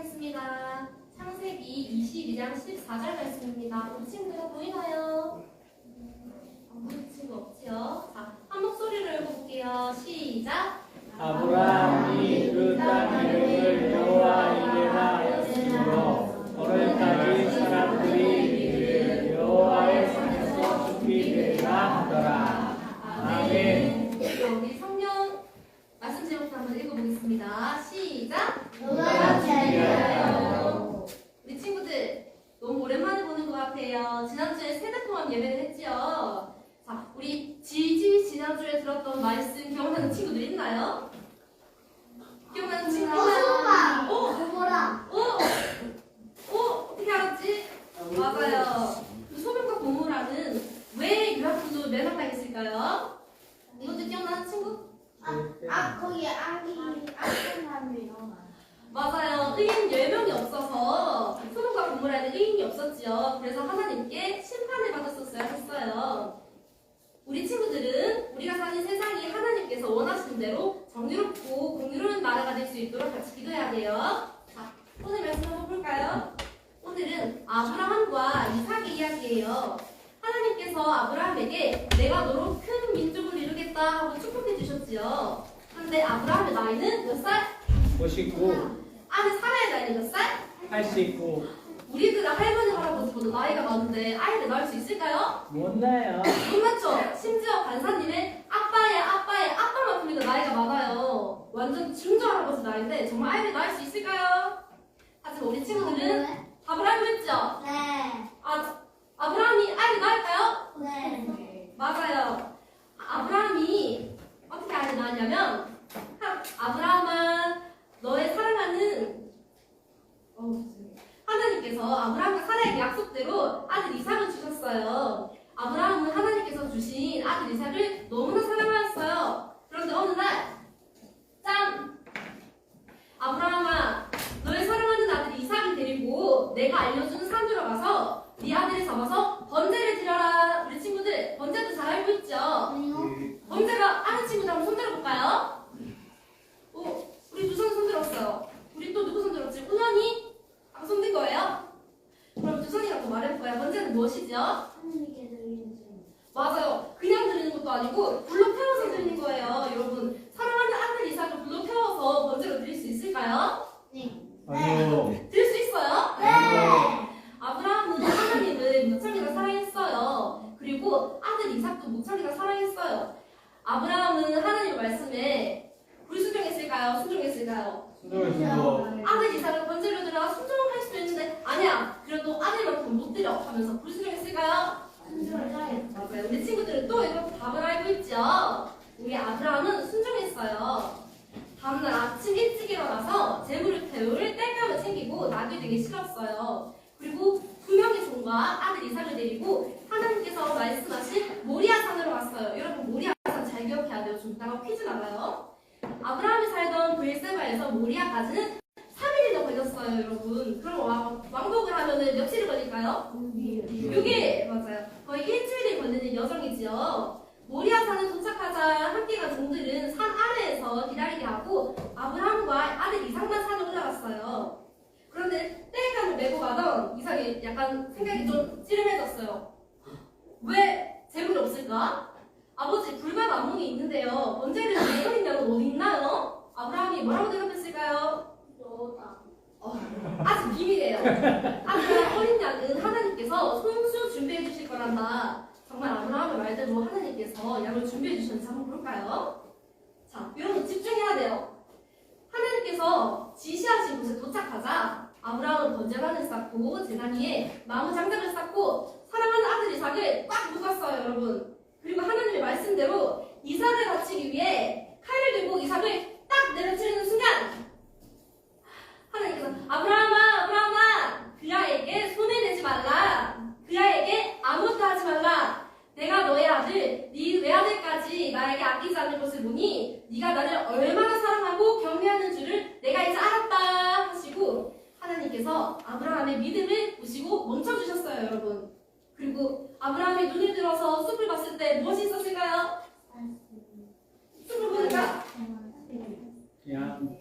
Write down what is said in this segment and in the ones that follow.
하겠습니다. 창세기 22장 14절 말씀입니다. 우리 친구가 보이나요? 안 보이는 친구 없지요? 자, 한 목소리로 읽어볼게요. 시작. 아브라함이 그땅 이름을 여호와이게라 하였으므로 오늘까지 사람들이 이를 여호와의 산에서 죽게 되리라 하더라. 아멘. 제목부터 한번 읽어보겠습니다. 시작. 누가 제일이에요? 우리 친구들 너무 오랜만에 보는 것 같아요. 지난주에 세대통합 예배를 했지요. 자, 우리 지지 지난주에 들었던 말씀 기억나는 친구들 있나요? 기억나는 친구 있나요? 호수가 오! 고모랑 오! 오! 어떻게 알았지? 맞아요. 그 소변과 고무라는 왜 유학부도 매너당했을까요? 이것도 기억나는 친구? 아 거기 아기 아기 사람이 너무 많아. 맞아요. 의인 10명이 없어서 소돔과 고모라는 의인이 없었지요. 그래서 하나님께 심판을 받았었어야 했어요. 우리 친구들은 우리가 사는 세상이 하나님께서 원하시는 대로 정의롭고 공유로운 나라 가 될 수 있도록 같이 기도해야 돼요. 자, 오늘 말씀 한번 볼까요? 오늘은 아브라함과 이삭의 이야기예요. 하나님께서 아브라함에게 내가 너로 큰 민족을 이루겠다 하고 축복해 주셨지요. 근데 아브라함의 나이는 몇 살? 59, 아니 사라의 나이는 몇 살? 89, 우리들은 할머니 할아버지보다 나이가 많은데 아이를 낳을 수 있을까요? 못 나요. 못 맞죠? 심지어 간사님의 아빠의 아빠만큼이나 나이가 많아요. 완전 중저 할아버지 나이인데 정말 아이를 낳을 수 있을까요? 하지만 우리 친구들은 답을 알고 있죠? 네. 아, 아브라함이 아이를 낳을까요? 네. 맞아요. 아브라함이 어떻게 아이를 낳았냐면 하- 아브라함아 너의 사랑하는 어, 죄송해요. 하나님께서 아브라함과 사라에게 약속대로 아들 이삭을 주셨어요. 아브라함은 하나님께서 주신 아들 이삭을 너무나 사랑하였어요. 그런데 어느 날 짠! 아브라함아 너의 사랑하는 아들 이삭을 데리고 내가 알려주는 산으로 가서 네 아들을 잡아서 번제를 드려라. 우리 친구들 번제도 잘 알고 있죠? 번제가 아는 친구들 한번 손들어 볼까요? 오, 우리 두손 손들었어요. 우리 또 누구 손들었지? 은원이? 아까 손든 거예요? 그럼 두 손이라고 말해볼까요? 번제는 무엇이죠? 하나님께 드리는 중. 맞아요. 그냥 드리는 것도 아니고 불로 태워서 드리는 거예요. 여러분, 사랑하는 아들 이삭을 불로 태워서 번제로 드릴 수 있을까요? 네. 아니요. 드릴 수 있어요? 네. 아브라함은 하나님을 무척이나 사랑했어요. 그리고 아들 이삭도 무척이나 사랑했어요. 아브라함은 하나님 말씀에 불순종했을까요? 순종했을까요? 수고했어. 아들 이삭을 번제로 드려 순종할 수도 있는데 아니야. 그래도 아들만큼 못 드려 하면서 불순종했을까요? 맞아요. 우리 친구들은 또 이렇게 답을 알고 있죠. 우리 아브라함은 순종했어요. 다음날 아침 일찍 일어나서 재물을 태울 뗄감을 챙기고 낙이 되기 싫었어요. 그리고 두 명의 종과 아들 이삭을 데리고 하나님께서 말씀하신 모리아 산으로 갔어요. 여러분 모리아 산 잘 기억해야 돼요. 좀 이따가 퀴즈 나가요. 아브라함이 살던 브엘세바에서 모리아까지는 3일이나 여러분. 그럼 왕, 왕복을 하면은 며칠이 걸릴까요? 6일 맞아요. 거의 일주일이 걸리는 여정이지요. 모리아산에 도착하자 함께 간 종들은 산 아래에서 기다리게 하고 아브라함과 아들 이삭만 산에 올라갔어요. 그런데 땔감을 메고 가던 이삭이 약간 생각이 좀 찌름해졌어요. 왜 재물이 없을까? 아버지 불만 안목이 있는데요. 번제를 내어린 양은 어디 있나요? 아브라함이 뭐라고 대답했을까요? 어, 아직 비밀이에요. 하지만 어린 양은 하나님께서 손수 준비해 주실 거란다. 정말 아브라함의 말대로 하나님께서 양을 준비해 주셨는지 한번 볼까요? 자, 여러분 집중해야 돼요. 하나님께서 지시하신 곳에 도착하자 아브라함은 번제단을 쌓고 제단 위에 나무 장작을 쌓고 사랑하는 아들 이삭을 꽉 묶었어요, 여러분. 그리고 하나님의 말씀대로 이삭을 바치기 위해 칼을 들고 이삭을 딱 내려치는 순간 하나님께서 아브라함아 아브라함아 그 아이에게 손을 대지 말라 그 아이에게 아무것도 하지 말라 내가 너의 아들 네 외아들까지 나에게 아끼지 않을 것을 보니 네가 나를 얼마나 사랑하고 경외하는 줄을 내가 이제 알았다 하시고 하나님께서 아브라함의 믿음을 보시고 멈춰주셨어요 여러분 그리고 아브라함이 들어서 숲을 봤을 때 무엇이 있었을까요? 숲을 보니까 양,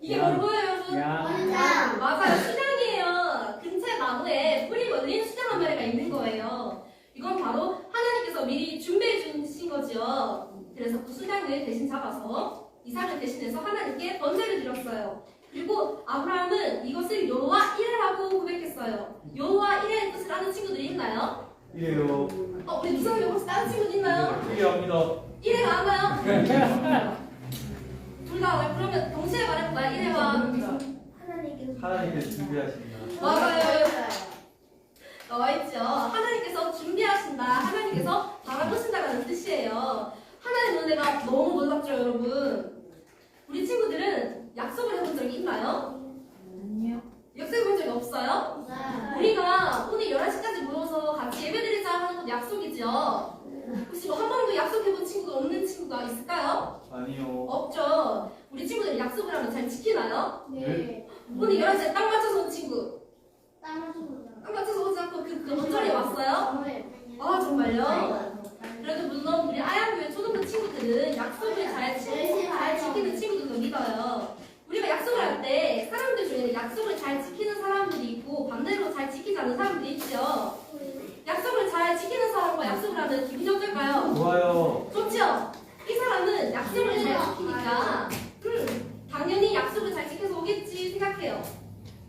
이게 야. 뭐예요, 여러분? 야. 원장. 맞아요, 수량이에요. 근처 나무에 뿌리 걸린 수량 한 마리가 있는 거예요. 이건 바로 하나님께서 미리 준비해 주신 거죠. 그래서 그 수량을 대신 잡아서 이삭을 대신해서 하나님께 번제를 드렸어요. 그리고 아브라함은 이것을 여호와 이레라고 고백했어요. 여호와 이레의 뜻을 아는 친구들이 있나요? 이래요. 어, 우리 무성이 혹시 다른 친구도 있나요? 이해합니다. 이래가 알아요? 둘다 알아요? 그러면 동시에 말해볼까요? 이래와 하나님께서 하나님께서 준비하신다. 맞아요. 나와 있죠. 하나님께서 준비하신다. 하나님께서 바라보신다라는 뜻이에요. 하나님 은혜가 너무 놀랍죠, 여러분. 우리 친구들은 약속을 해본 적이 있나요? 아니요. 약속해본 적이 없어요? 네. 우리가 오늘 11시까지 모여서 같이 예배드리자 하는 건 약속이죠. 혹시 뭐 한 번도 약속해본 친구가 없는 친구가 있을까요? 아니요. 없죠. 우리 친구들 약속을 하면 잘 지키나요? 네. 오늘 11시에 딱 맞춰서 온 친구. 따라줍니다. 딱 맞춰서 오지 않고 그, 그 언저리에 왔어요? 네. 아, 정말요? 그래도 물론 우리 아양교회 초등부 친구들은 약속을 잘, 지, 잘 지키는 친구들도 믿어요. 우리가 약속을 할 때 사람들 중에는 약속을 잘 지키는 사람들이 있고 반대로 잘 지키지 않는 사람들이 있죠. 약속을 잘 지키는 사람과 약속을 하면 기분이 어떨까요? 좋아요. 좋죠? 이 사람은 약속을 잘 지키니까 음, 당연히 약속을 잘 지켜서 오겠지 생각해요.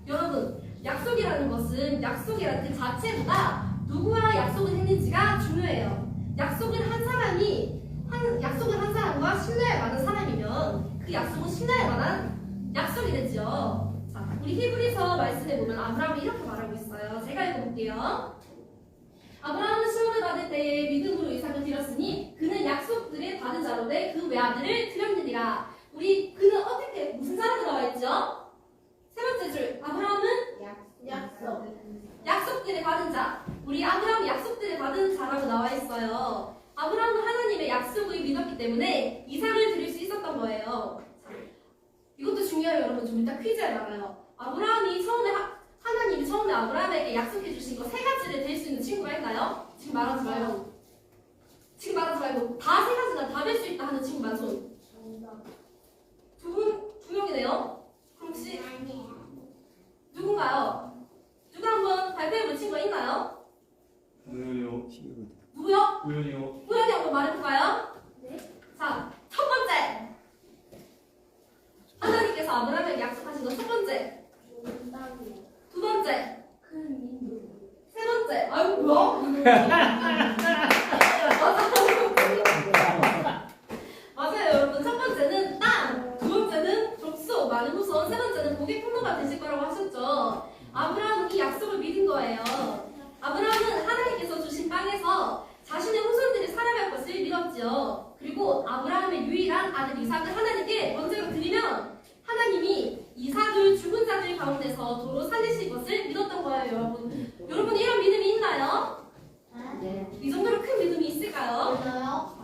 여러분, 약속이라는 것은 약속이라는 그 자체보다 누구와 약속을 했는지가 중요해요. 약속을 한 사람이 한 약속을 한 사람과 신뢰할 만한 사람이면 그 약속은 신뢰할 만한 약속이 되죠. 자, 우리 히브리서 말씀에 보면 아브라함이 이렇게 말하고 있어요. 제가 읽어볼게요. 아브라함은 시험을 받을 때에 믿음으로 이삭을 드렸으니 그는 약속들을 받은 자로 돼그 외아들을 드렸느니라. 우리 그는 어떻게 무슨 자라고 나와 있죠? 세 번째 줄 아브라함은 약속. 약속들을 받은 자. 우리 아브라함이 약속들을 받은 자라고 나와 있어요. 아브라함은 하나님의 약속을 믿었기 때문에 이삭을 드릴 수 있었던 거예요. 자, 이것도 중요해요, 여러분. 좀 이따 퀴즈에 나가요. 아브라함이 처음에 하, 하나님이 처음에 아브라함에게 약속해 주신 거 세 가지를 될 수 있는 친구가 있나요? 지금 말하지 말고. 지금 말하지 말고 다 세 가지나 다 될 수 있다 하는 친구 만 손. 두 분, 두 명이네요. 그럼 혹시 누군가요? 누가 한번 발표해 볼 친구가 있나요? 우연이요. 누구요? 우연이요. 우연히 한번 말해볼까요? 네. 자, 첫 번째. 하나님께서 아브라함에게 약속하신 거 첫 번째. 두 번째. 세 번째. 아유, 뭐야? 맞아요, 여러분. 첫 번째는 땅, 두 번째는 족속, 많은 후손, 세 번째는 복의 통로가 되실 거라고 하셨죠. 아브라함은 이 약속을 믿은 거예요. 아브라함은 하나님께서 주신 땅에서 자신의 후손들이 살아갈 것을 믿었죠. 그리고 아브라함의 유일한 아들 이삭을 하나님께 번제로 드리면 하나님이 이삭을 죽은 자들 가운데서 도로 살리실 것을 믿었던 거예요, 여러분. 여러분 이런 믿음이 있나요? 이 정도로 큰 믿음이 있을까요? 자,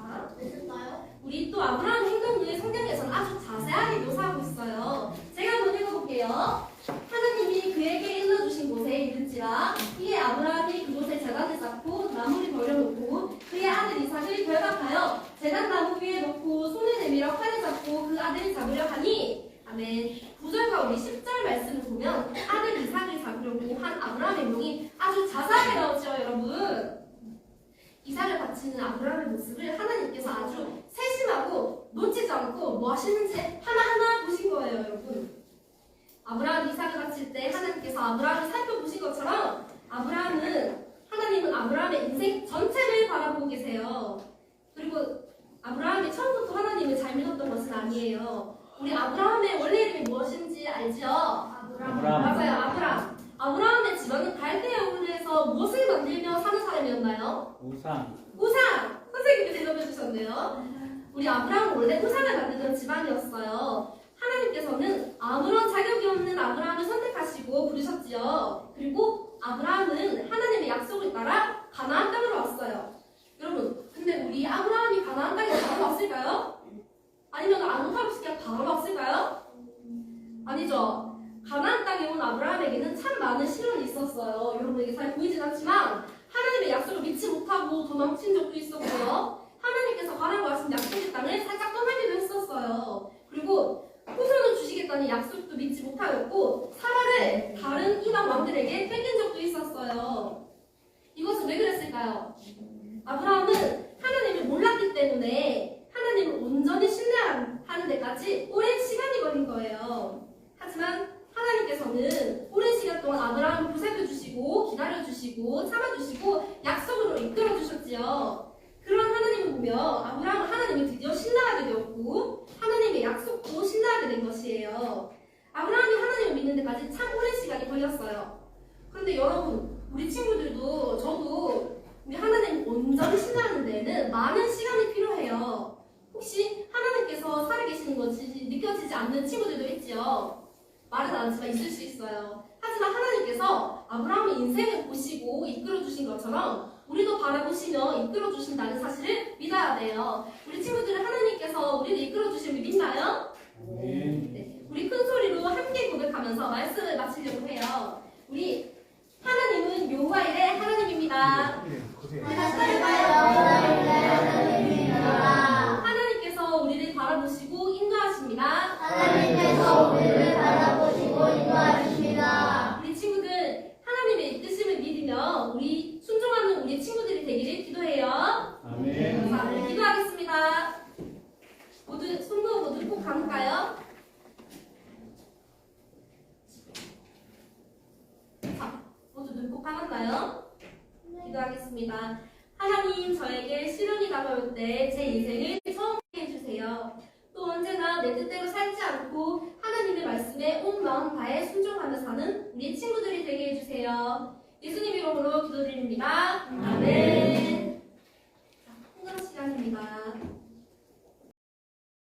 우리 또 아브라함 행동을 성경에서는 아주 자세하게 묘사하고 있어요. 제가 한번 읽어볼게요. 하나님이 그에게 일러주신 곳에 이른지라 이에 아브라함이 그곳에 제단을 쌓고 나무를 버려놓고 그의 아들 이삭을 결박하여 제단 나무 위에 놓고 손을 내밀어 칼을 잡고 그 아들을 잡으려 하니 아멘. 9절과 우리 10절 말씀을 보면 아들 이삭을 잡으려고 한 아브라함의 행동이 아주 자세하게 나오죠 여러분. 이삭을 바치는 아브라함의 모습을 하나님께서 아주 세심하고 놓치지 않고 뭐 하시는지 하나하나 보신 거예요, 여러분. 아브라함 이삭을 바칠 때 하나님께서 아브라함을 살펴보신 것처럼 아브라함은 하나님은 아브라함의 인생 전체를 바라보고 계세요. 그리고 아브라함이 처음부터 하나님을 잘 믿었던 것은 아니에요. 우리 아브라함의 원래 이름이 무엇인지 알죠? 아브라함. 맞아요, 아브라함. 아브라함의 집안은 만들며 사는 사람이었나요? 우상. 우상! 선생님이 대답해 주셨네요. 우리 아브라함은 원래 우상을 만들던 집안이었어요. 하나님께서는 아무런 자격이 없는 아브라함을 선택하시고 부르셨지요. 그리고 아브라함은 하나님의 약속을 따라 가나안 땅으로 왔어요. 여러분, 근데 우리 아브라함이 가나안 땅에 바로 왔을까요? 아니면 아무 탈 없이 그냥 바로 왔을까요? 아니죠. 가나안 땅에 온 아브라함에게는 참 많은 시련이 있었어요. 여러분에게 잘 보이진 않지만 하나님의 약속을 믿지 못하고 도망친 적도 있었고요. 하나님께서 가라고 하신 약속의 땅을 살짝 떠나기도 했었어요. 그리고 후손을 주시겠다는 약속도 믿지 못하였고 사라를 다른 이방 왕들에게 뺏긴 적도 있었어요. 이것은 왜 그랬을까요? 아브라함은 하나님을 몰랐기 때문에 하나님을 온전히 신뢰하는 데까지 오랜 시간이 걸린 거예요. 하지만 하나님께서는 오랜 시간 동안 아브라함을 보살펴 주시고 기다려 주시고 참아 주시고 약속으로 이끌어 주셨지요. 그런 하나님을 보며 아브라함은 하나님을 드디어 신뢰하게 되었고 하나님의 약속도 신뢰하게 된 것이에요. 아브라함이 믿는 데까지 참 오랜 시간이 걸렸어요. 그런데 여러분, 우리 친구들도 저도 우리 하나님 온전히 신뢰하는 데에는 많은 시간이 필요해요. 혹시 하나님께서 살아계시는 것이 느껴지지 않는 친구들도 있지요. 말은 않지만 있을 수 있어요. 하지만 하나님께서 아브라함의 인생을 보시고 이끌어 주신 것처럼 우리도 바라보시며 이끌어 주신다는 사실을 믿어야 돼요. 우리 친구들은 하나님께서 우리를 이끌어 주심을 믿나요? 네, 우리 큰 소리 고백하면서 말씀을 마치려고 해요. 우리 하나님은 여호와의 하나님입니다. 하나님께서 우리를 바라보시고 인도하십니다. 하나님께서 우리를 바라보시고 인도하십니다. 우리 친구들 하나님의 뜻임을 믿으며 우리 순종하는 우리 친구들이 되기를 기도해요. 아멘. 자, 네, 기도하겠습니다. 모두 손도 모두 꼭 감을까요? 자, 꼭 감았나요? 기도하겠습니다. 하나님, 저에게 시련이 다가올 때 제 인생을 처음게 해주세요. 또 언제나 내 뜻대로 살지 않고 하나님의 말씀에 온 마음 다해 순종하며 사는 우리 친구들이 되게 해주세요. 예수님 이름으로 기도드립니다. 아멘.